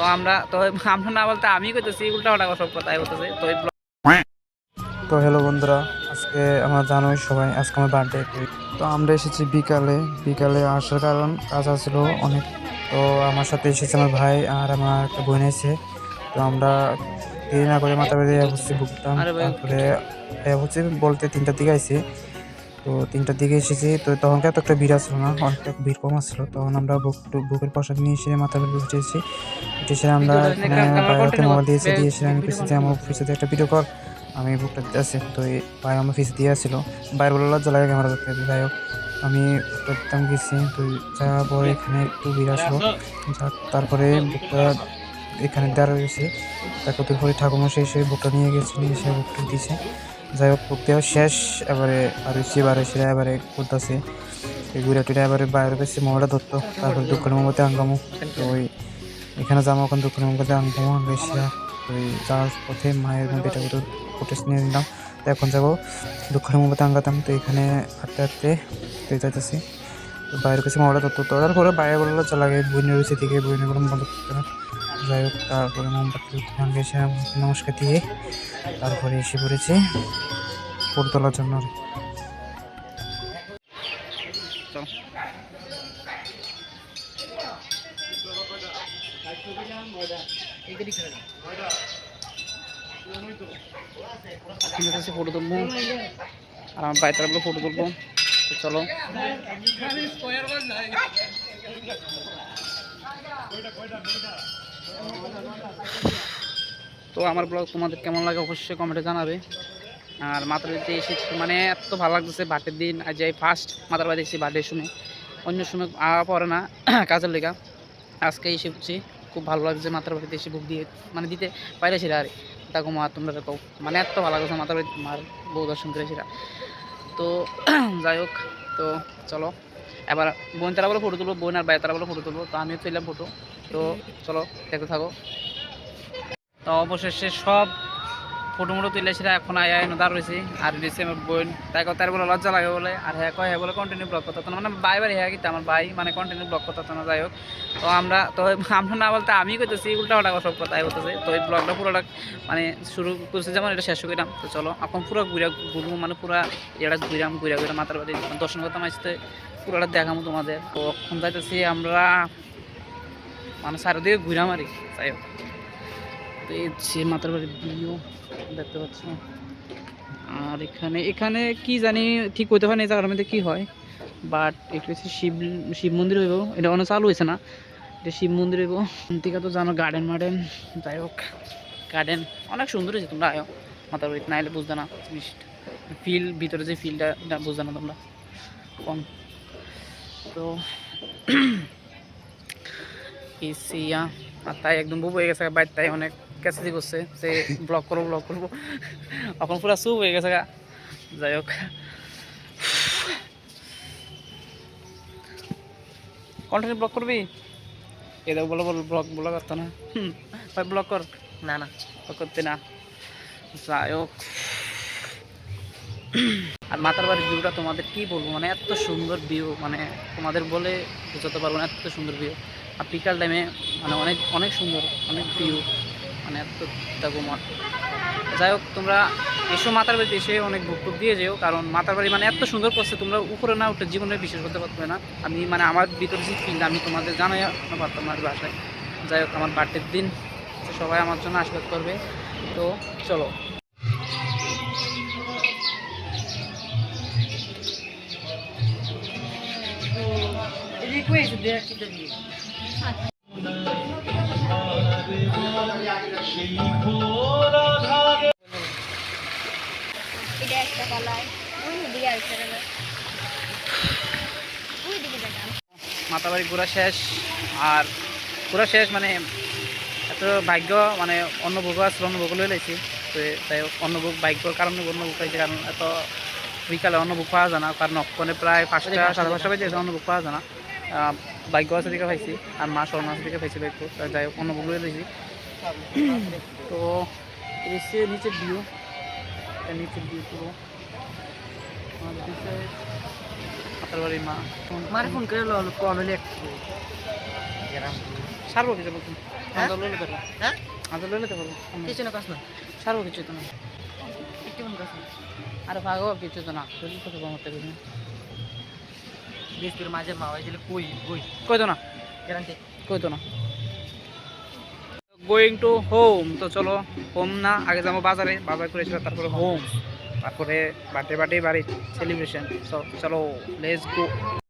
তো আমরা তো আমরা না বলতে আমি কইতেছি উল্টা পাল্টা সব কথাই বলতেছে। তো তো হ্যালো বন্ধুরা আজকে আমরা জানোই সবাই আজকে আমার বার্থডে তো। আমরা এসেছি বিকালে বিকালে আসার কারণ কাজ আসছিল অনেক। তো আমার সাথে এসেছে আমার ভাই আর আমার একটা বোন এসে তো আমরা দেরি না করে মাথা বেঁধে হচ্ছে ভুগতাম। তারপরে হচ্ছে বলতে তিনটার দিকে আইছি। তো তিনটার দিকে এসেছি তো তখন এত একটা ভিড় আসলো না অনেকটা ভিড় কম আসছিল তখন আমরা বুক বুকের পোশাক নিয়ে এসে মাথা বেঁধে এসেছি উঠে এসে আমরা বাইরে মোবাইল দিয়েছি দিয়ে এসে আমি পিছিয়ে আমার পিছিয়ে একটা ভিডিও কর আমি বুকটা দিতে আসি তো এই ভাই আমার ফিস দিয়ে আসছিল বাইরে বলে লজ্জা লাগে ক্যামেরা ধরতে যাই হোক আমি দিতাম গেছি। তো যাওয়ার পরে এখানে একটু ভিড় আসলো। তারপরে বুকটা এখানে দাঁড়া রয়েছে। তারপর পরে ঠাকুমশাই এসে বুকটা নিয়ে গেছে নিয়ে এসে বুকটা দিয়েছে। যাই হোক করতে দেওয়া শেষ, এবারে আর এবারে সেটা এবারে করতেছে ঘুরে টুরে এবারে বাইরে গেছে, মোবাইলটা ধরতো, তারপর দোকানের মধ্যে আঙ্গামো তো ওই এখানে যাব এখন দোকানের মধ্যে আঙ্গামো বেশি ওই যাওয়ার পথে মায়ের এটা করে ফুটেজ নিয়ে নিলাম। তো এখন যাব দোকানের মধ্যে আঙ্গাতাম তো এখানে হাঁটতে হাঁটতে, তো যাইতেছি। বাইরের কাছে মোবাইলটা ধরতো তারপরে বাইরে বলল চলা গে বইনের রয়েছে থেকে বইনে বললাম বন্ধ করতে যাই হোক, তারপরে মোমবাতি এসে নমস্কার দিয়ে তারপরে এসে পড়েছি ফটো তোলার জন্য আর ফটো তুলবো। আর আমার বাইরে তারপরে ফটো তুলবো। তো চলো। তো আমার ব্লগ তোমাদের কেমন লাগে অবশ্যই কমেন্টে জানাবে। আর মাতার বাড়িতে এসেছি মানে এত ভালো লাগতেছে বাটের দিন, আজ এই ফার্স্ট মাতার বাড়ি এসেছি বার্থডে শুনে। অন্য সময় আওয়া পড়ে না, কাজের লেগা। আজকে এসে এসেছি খুব ভালো লাগছে মাতার বাড়িতে এসে বুক দিয়ে মানে দিতে পাইরেছি আর দেখো মা, তোমরা দেখো মানে এত ভালো লাগছে মাতার বাড়িতে মার বউ দর্শন করেছি তো যাই হোক, তো চলো। এবার বোন তারা বলে ফটো তুলবো, বোন আর বাইরে তারা বলে ফটো তুলবো, তো আমিও তুললাম ফটো তো চলো, দেখতে থাকো। তো অবশেষে সব ফটো মোটো তুলে সেটা এখন আয় আয় দাঁড় রয়েছে আর রয়েছে আমার বোন। তাই কথা বলে লজ্জা লাগে বলে। আর হ্যাঁ কয় হ্যাঁ বলে কন্টিনিউ ব্লক করতে। মানে বাই বাই হ্যাঁ কিন্তু আমার ভাই মানে কন্টিনিউ ব্লক করতে না যাই হোক তো আমরা তো আমরা না বলতে আমি করতেছি উল্টা পাল্টা সব কথাই বলতেছে তো এই ব্লগটা পুরোটা মানে শুরু করছে যেমন এটা শেষ করলাম তো চলো, এখন পুরো ঘুরে ঘুরবো মানে পুরো এটা ঘুরাম, ঘুরে ঘুরে মাথার বাড়ি দর্শন করতাম আসতে পুরোটা দেখাবো তোমাদের। তো এখন যাইতেছি আমরা মানে চারিদিকে ঘুরাম আর যাই হোক। তো এই যে মাতার বাড়ির ভিউ দেখতে পাচ্ছ। আর এখানে এখানে কি জানি ঠিক হইতে পারে এই জায়গার মধ্যে কি হয় বাট একটু হচ্ছে শিব শিব মন্দির হইব। এটা অনেক চালু হয়েছে না, এটা শিব মন্দির হইব। থেকে তো জানো গার্ডেন মার্ডেন, যাই হোক গার্ডেন অনেক সুন্দর হয়েছে তোমরা, আয়ো মাতার বাড়িতে না এলে বুঝতে না, জিনিসটা। ফিল ভিতরে যে ফিলটা এটা বুঝতে না তোমরা, কম। তো এসিয়া আর তাই একদম বুব হয়ে গেছে বাইর তাই অনেক। ক্যাসেজি করছে যে ব্লগ করব ব্লগ করব। এখন পুরো চুপ হয়ে গেছে গা। যাই হোক কন্টেন্ট ব্লগ করবি এ দেখ বলো বল ব্লগ ব্লগ করতো না ভাই ব্লগ কর না না করতে না। যাই হোক আর মাতার বাড়ির ভিউটা তোমাদের কি বলব? মানে এত সুন্দর ভিউ মানে তোমাদের বলে বোঝাতে পারব না, এত সুন্দর ভিউ আর বিকাল টাইমে মানে অনেক অনেক সুন্দর, অনেক ভিউ মানে এত মন যাই হোক তোমরা এসো মাতার বাড়িতে এসে অনেক বুক টুক দিয়ে যেও কারণ মাতার বাড়ি মানে এত সুন্দর করছে তোমরা উপরে না উঠে জীবনে বিশ্বাস করতে পারবে না। আমি মানে আমার ভিতরে যে ফিল আমি তোমাদের জানাই না পারতাম না বাসায়। যাই হোক আমার বার্থডের দিন তো সবাই আমার জন্য আশীর্বাদ করবে। তো চলো। এটা একটা কালার দিকে মাতাবাড়ি ঘোরা শেষ আর ঘোরা শেষ মানে এত ভাগ্য মানে অন্য ভোগ আসলে অন্য ভোগ লয়ে লাইছি। তো তাই হোক অন্য ভোগ ভাগ্যর কারণে অন্য ভোগ পাইছে কারণ এত বিকালে অন্য ভোগ পাওয়া যায় না কারণ অক্ষণে প্রায় পাঁচটা সাড়ে পাঁচটা বাজে অন্য ভোগ পাওয়া যায় না। ভাগ্য আছে দিকে পাইছি আর মা স্বর্ণ আছে দিকে পাইছি ভাগ্য যাই হোক অন্য ভোগ লয়ে লাইছি। তো হচ্ছে নিচের ভিউ। এটা নিচের ভিউ পুরো। বাড়ির মা। মারে ফোন করে কল সারবো কিছু বলতো হ্যাঁ? আমাদের লইলে হ্যাঁ? তো পারব কিছু না কাজ না। সারবো কিছু তো না। একটু কোন কাজ না। আরে ভাগো কিছু তো না। তো কমাতে কিছু বৃষ্টির মাঝে মা হয়ে গেলে কই কই? কই তো না। গ্যারান্টি। কই তো না। গোয়িং টু হোম তো চলো হোম না আগে যাব বাজারে বাজার করে এসে তারপরে হোম তারপরে বার্থডে বার্থডে বাড়ি সেলিব্রেশন চলো লেটস গো